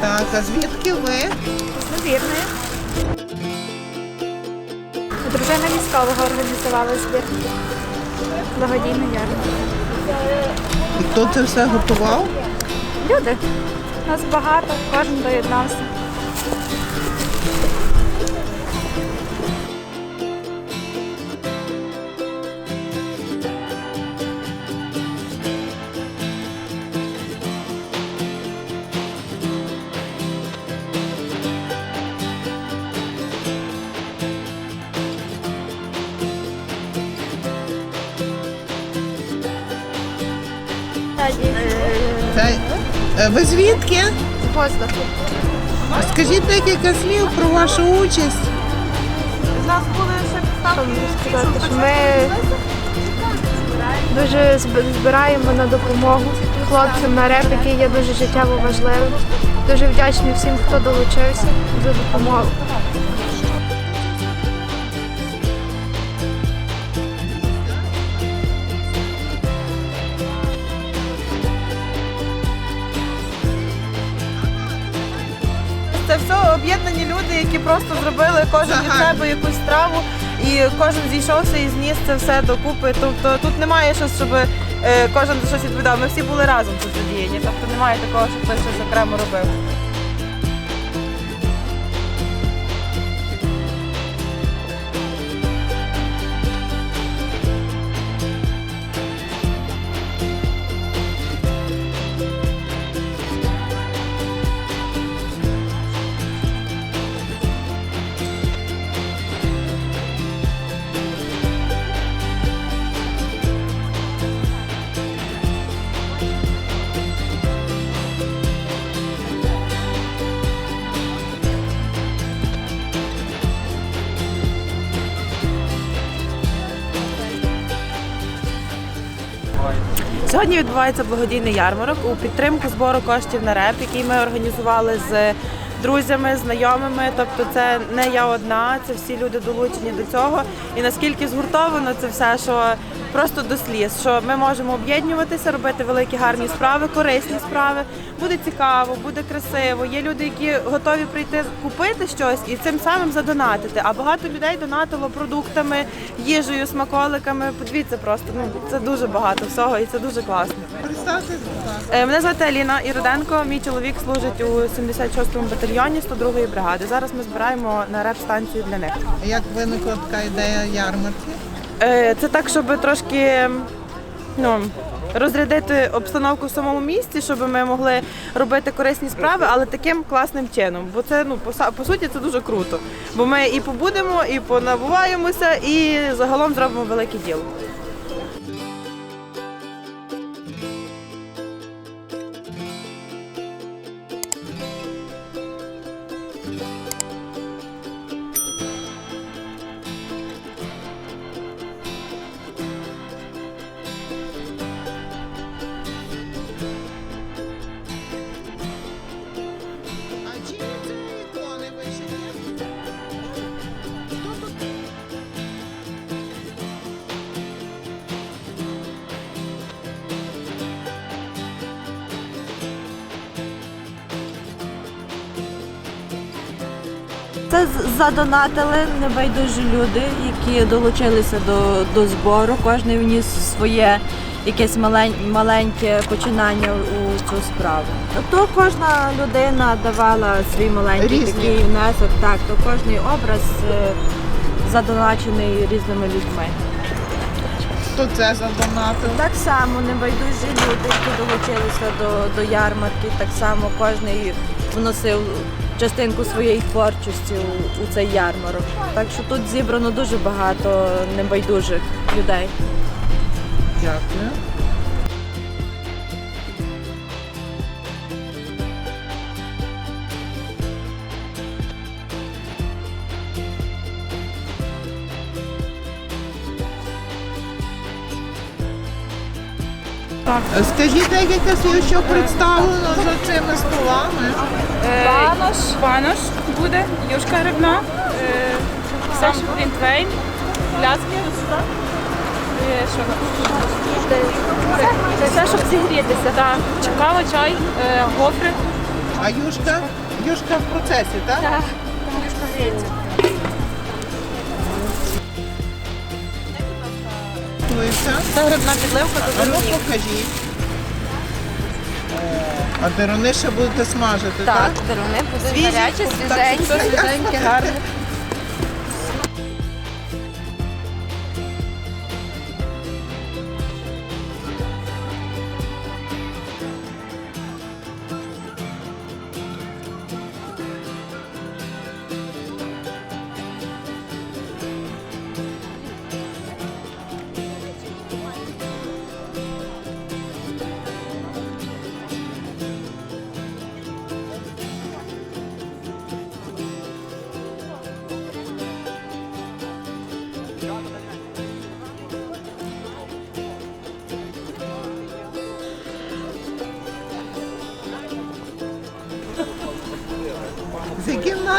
Так, а звідки ви? Невірною. Дружина військового організувала збір. Благодійний ярмарок. І хто це все готував? Люди. Нас багато, кожен доєднався. Ви звідки? Воздуху. Скажіть декілька слів про вашу участь. сказати, що ми дуже збираємо на допомогу хлопцям на реп, який є дуже життєво важливим. Дуже вдячні всім, хто долучився за допомогу. Просто зробили кожен від Загально. себе якусь траву, і кожен зійшовся і зніс це все докупи. Тобто тут немає щось, щоб е, кожен за щось відповідав. Ми всі були разом тут задіяні. Тобто немає такого, що хтось щось окремо робив. Сьогодні відбувається благодійний ярмарок у підтримку збору коштів на реп, який ми організували з друзями, знайомими. Тобто, це не я одна, це всі люди долучені до цього. І наскільки згуртовано це все, що просто до сліз, що ми можемо об'єднуватися, робити великі гарні справи, корисні справи. Буде цікаво, буде красиво. Є люди, які готові прийти купити щось і цим самим задонатити. А багато людей донатило продуктами, їжею, смаколиками. Подивіться просто, ну це дуже багато всього, і це дуже класно. Е, Мене звати Аліна Іроденко. Мій чоловік служить у 76-му батальйоні 102-ї бригади. Зараз ми збираємо на реп-станцію для них. Як виникла така ідея ярмарки? Е, Це так, щоб трошки ну, розрядити обстановку в самому місті, щоб ми могли робити корисні справи, але таким класним чином. Бо це ну по, по суті це дуже круто. Бо ми і побудемо, і понабуваємося, і загалом зробимо велике діло. Це задонатили небайдужі люди, які долучилися до, до збору. Кожен вніс своє якесь малень, маленьке починання у цю справу. То кожна людина давала свій маленький Різні. такий внесок. Так, то кожний образ е, задоначений різними людьми. Хто це задонатив? Так само небайдужі люди, які долучилися до, до ярмарки, так само кожен вносив частинку своєї творчості у, у цей ярмарок. Так що тут зібрано дуже багато небайдужих людей. Дякую. Скажіть декілька слів, що представлено за цими столами. Банош. Банош буде, юшка грибна, е, сам глінтвейн, пляцки, Е, Що? Це все, щоб зігрітися. Так. Кава, чай, е, гофри. А юшка? Юшка в процесі, так? Так. Юшка гріється. Готується. Це грибна підливка до ну дерунів. покажіть. А деруни ще будете смажити, так? деруни будуть Свіжі, гарячі, так, свіженькі, гарні.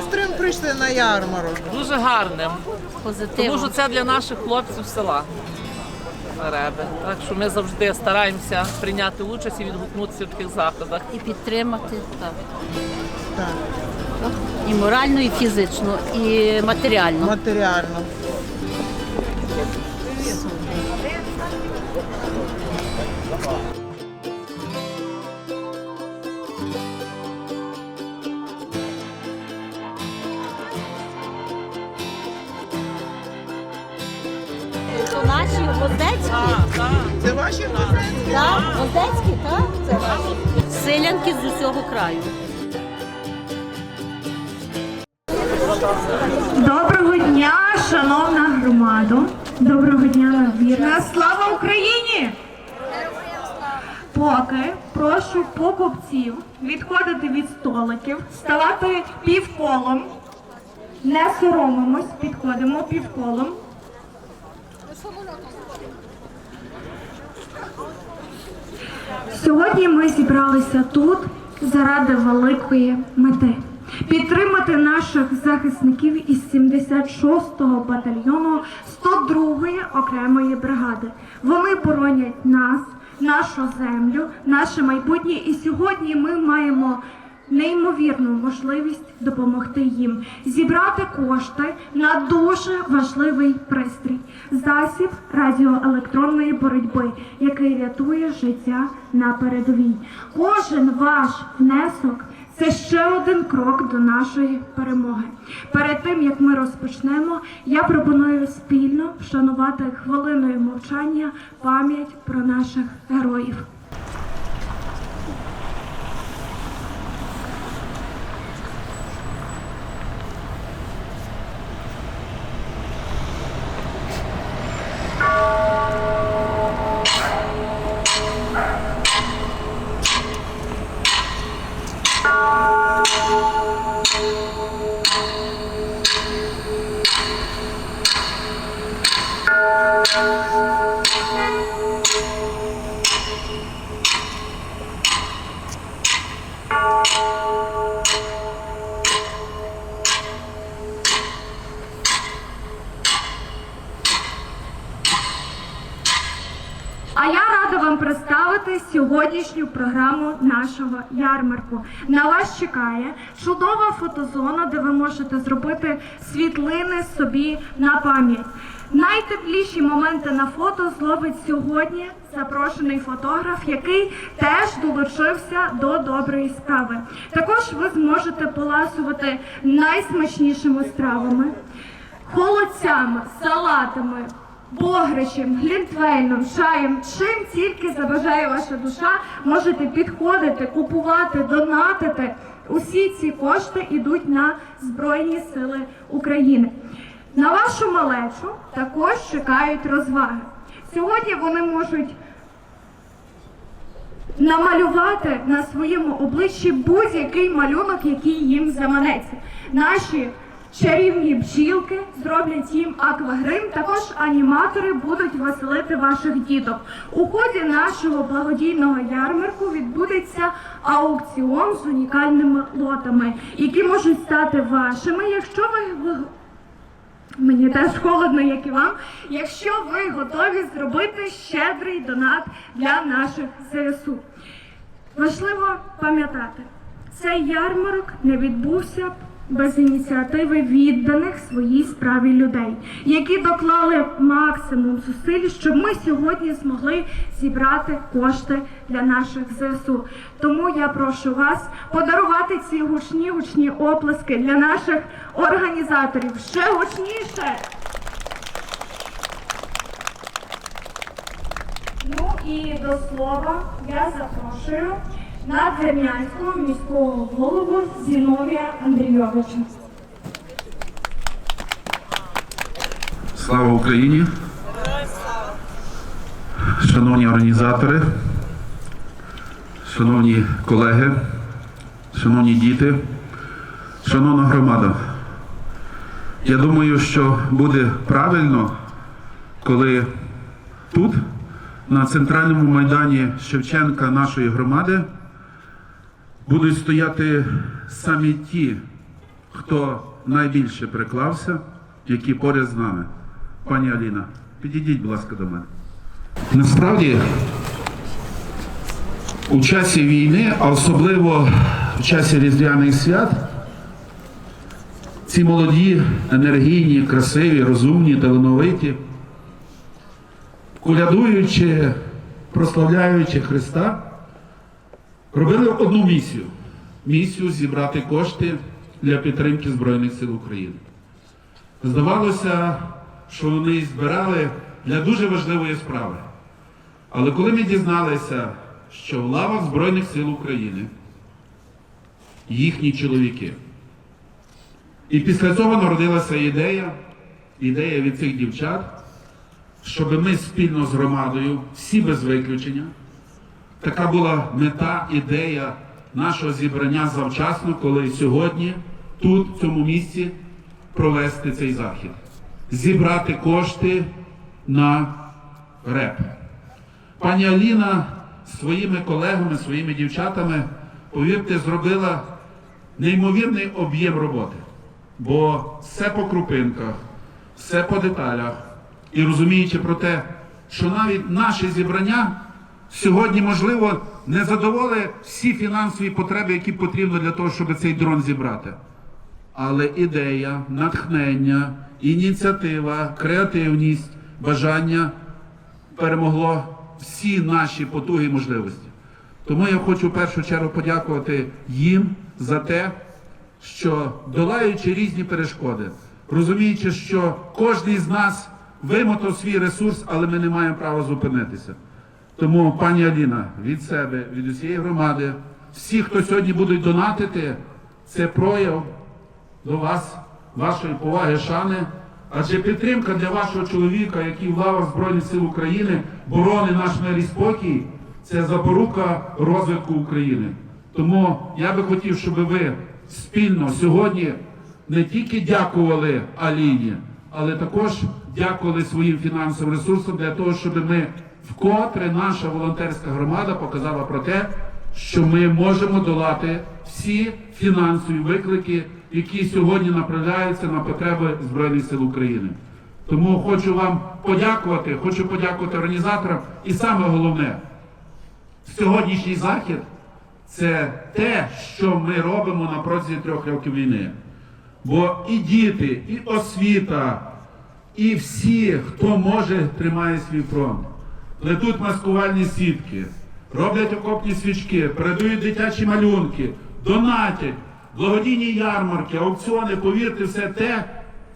Настроєм прийшли на ярмарок? дуже гарним, Позитивно. тому що це для наших хлопців села Реби. Так що ми завжди стараємося прийняти участь і відгукнутися в таких заходах. і підтримати так. Так, І морально, і фізично, і матеріально. матеріально. Так, Воздецькі, так, це. Селянки з усього краю. Доброго дня, шановна громада. Доброго дня, вірна. Слава Україні! Поки прошу покупців відходити від столиків, ставати півколом. Не соромимось, підходимо півколом. Сьогодні ми зібралися тут заради великої мети. Підтримати наших захисників із 76-го батальйону 102-ї окремої бригади. Вони боронять нас, нашу землю, наше майбутнє. І сьогодні ми маємо неймовірну можливість допомогти їм зібрати кошти на дуже важливий пристрій засіб радіоелектронної боротьби, який рятує життя на передовій. Кожен ваш внесок. Це ще один крок до нашої перемоги. Перед тим як ми розпочнемо, я пропоную спільно вшанувати хвилиною мовчання пам'ять про наших героїв. Сьогоднішню програму нашого ярмарку. На вас чекає чудова фотозона, де ви можете зробити світлини собі на пам'ять. Найтепліші моменти на фото зловить сьогодні запрошений фотограф, який теж долучився до доброї справи. Також ви зможете поласувати найсмачнішими стравами холодцями, салатами, бограчем, глінтвейном, чаєм, чим тільки забажає ваша душа, можете підходити, купувати, донатити. Усі ці кошти йдуть на Збройні Сили України. На вашу малечу також чекають розваги. Сьогодні вони можуть намалювати на своєму обличчі будь-який малюнок, який їм заманеться. Наші чарівні бджілки зроблять їм аквагрим. Також аніматори будуть веселити ваших діток. У ході нашого благодійного ярмарку відбудеться аукціон з унікальними лотами, які можуть стати вашими, якщо ви Мені теж холодно, як і вам. Якщо ви готові зробити щедрий донат для наших ЗСУ. Важливо пам'ятати, цей ярмарок не відбувся б без ініціативи відданих своїй справі людей, які доклали максимум зусиль, щоб ми сьогодні змогли зібрати кошти для наших ЗСУ. Тому я прошу вас подарувати ці гучні гучні оплески для наших організаторів. Ще гучніше. Ну і до слова я запрошую надгрем'янського міського голову Зіновія Андрійовича. Слава Україні! Шановні організатори, шановні колеги, шановні діти, шановна громада. Я думаю, що буде правильно, коли тут, на центральному майдані Шевченка нашої громади, будуть стояти самі ті, хто найбільше приклався, які поряд з нами. Пані Аліна, підійдіть, будь ласка, до мене. Насправді, у часі війни, а особливо в часі різдвяних свят, ці молоді, енергійні, красиві, розумні, талановиті, колядуючи, прославляючи Христа, робили одну місію місію зібрати кошти для підтримки Збройних сил України. Здавалося, що вони збирали для дуже важливої справи. Але коли ми дізналися, що в лавах Збройних сил України їхні чоловіки, і після цього народилася ідея, ідея від цих дівчат, щоб ми спільно з громадою, всі без виключення, така була мета, ідея нашого зібрання завчасно, коли сьогодні, тут, в цьому місці, провести цей захід. Зібрати кошти на реп. Пані Аліна своїми колегами, своїми дівчатами, повірте, зробила неймовірний об'єм роботи. Бо все по крупинках, все по деталях. І розуміючи про те, що навіть наше зібрання сьогодні, можливо, не задоволить всі фінансові потреби, які потрібно для того, щоб цей дрон зібрати. Але ідея, натхнення, ініціатива, креативність, бажання перемогло всі наші потуги і можливості. Тому я хочу в першу чергу подякувати їм за те, що долаючи різні перешкоди, розуміючи, що кожен з нас вимотав свій ресурс, але ми не маємо права зупинитися. Тому, пані Аліна, від себе, від усієї громади, всі, хто сьогодні будуть донатити, це прояв до вас, вашої поваги, шани. Адже підтримка для вашого чоловіка, який в лавах Збройних сил України боронить наш мир і спокій, це запорука розвитку України. Тому я би хотів, щоб ви спільно сьогодні не тільки дякували Аліні, але також дякували своїм фінансовим ресурсам для того, щоб ми вкотре наша волонтерська громада показала про те, що ми можемо долати всі фінансові виклики, які сьогодні направляються на потреби Збройних сил України. Тому хочу вам подякувати, хочу подякувати організаторам. І саме головне, сьогоднішній захід це те, що ми робимо на протязі трьох років війни. Бо і діти, і освіта, і всі, хто може, тримає свій фронт. Плетуть маскувальні сітки, роблять окопні свічки, передають дитячі малюнки, донатять, благодійні ярмарки, аукціони, повірте, все те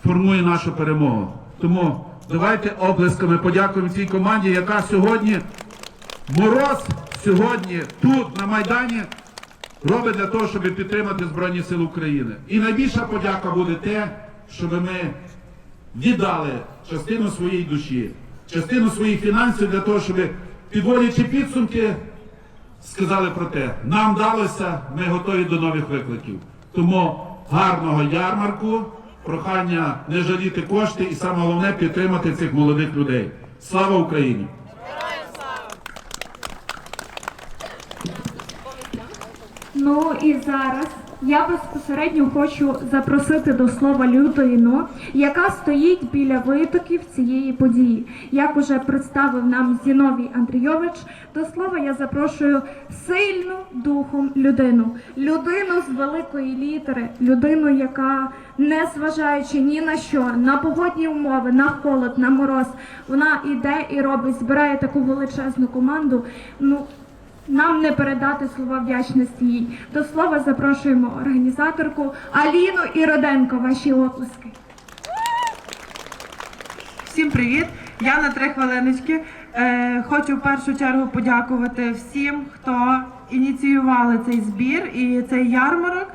формує нашу перемогу. Тому давайте облесками подякуємо цій команді, яка сьогодні мороз сьогодні тут, на Майдані, робить для того, щоб підтримати Збройні Сили України. І найбільша подяка буде те, щоб ми віддали частину своєї душі, частину своїх фінансів для того, щоб підводячи підсумки, сказали про те, нам вдалося, ми готові до нових викликів. Тому гарного ярмарку, прохання не жаліти кошти і саме головне підтримати цих молодих людей. Слава Україні! Ну і зараз я безпосередньо хочу запросити до слова людину, яка стоїть біля витоків цієї події. Як уже представив нам Зіновій Андрійович, до слова я запрошую сильну духом людину, людину з великої літери, людину, яка, не зважаючи ні на що, на погодні умови, на холод, на мороз, вона іде і робить, збирає таку величезну команду. Ну, нам не передати слова вдячності їй. До слова запрошуємо організаторку Аліну Іроденко. Ваші оплески. Всім привіт! Я на три хвилиночки. Е, хочу в першу чергу подякувати всім, хто ініціювали цей збір і цей ярмарок.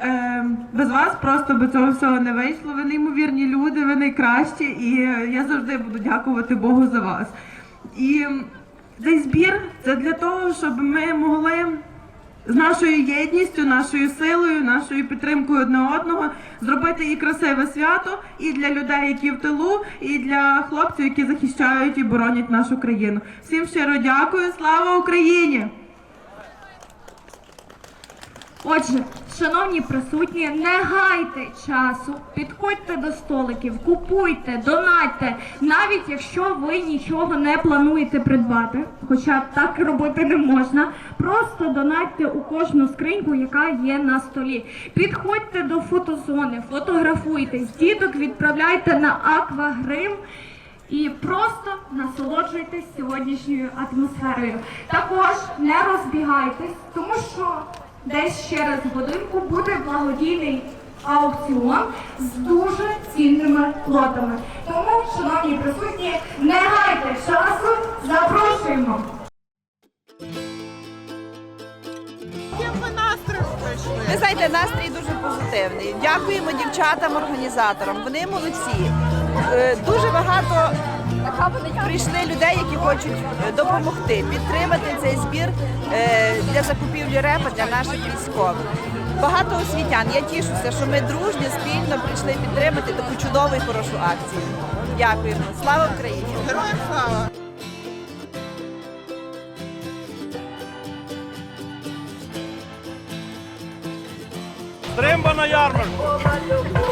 Е, без вас просто би цього всього не вийшло. Ви неймовірні люди, ви найкращі, і я завжди буду дякувати Богу за вас. І цей збір це для того, щоб ми могли з нашою єдністю, нашою силою, нашою підтримкою одне одного зробити і красиве свято і для людей, які в тилу, і для хлопців, які захищають і боронять нашу країну. Всім щиро дякую. Слава Україні! Отже, шановні присутні, не гайте часу, підходьте до столиків, купуйте, донатьте, навіть якщо ви нічого не плануєте придбати, хоча так робити не можна. Просто донатьте у кожну скриньку, яка є на столі. Підходьте до фотозони, фотографуйтесь, діток відправляйте на аквагрим. І просто насолоджуйтесь сьогоднішньою атмосферою. Також не розбігайтесь, тому що десь через годинку буде благодійний аукціон з дуже цінними лотами. Тому, шановні присутні, не гайте часу, запрошуємо. Ви знаєте, настрій дуже позитивний. Дякуємо дівчатам, організаторам. Вони молодці. Е, Дуже багато прийшли людей, які хочуть е, допомогти, підтримати цей збір е, для закупівлі репа для наших військових. Багато освітян. Я тішуся, що ми дружньо, спільно прийшли підтримати таку чудову і хорошу акцію. Дякуємо. Слава Україні! Героям слава! Стримба на ярмарку!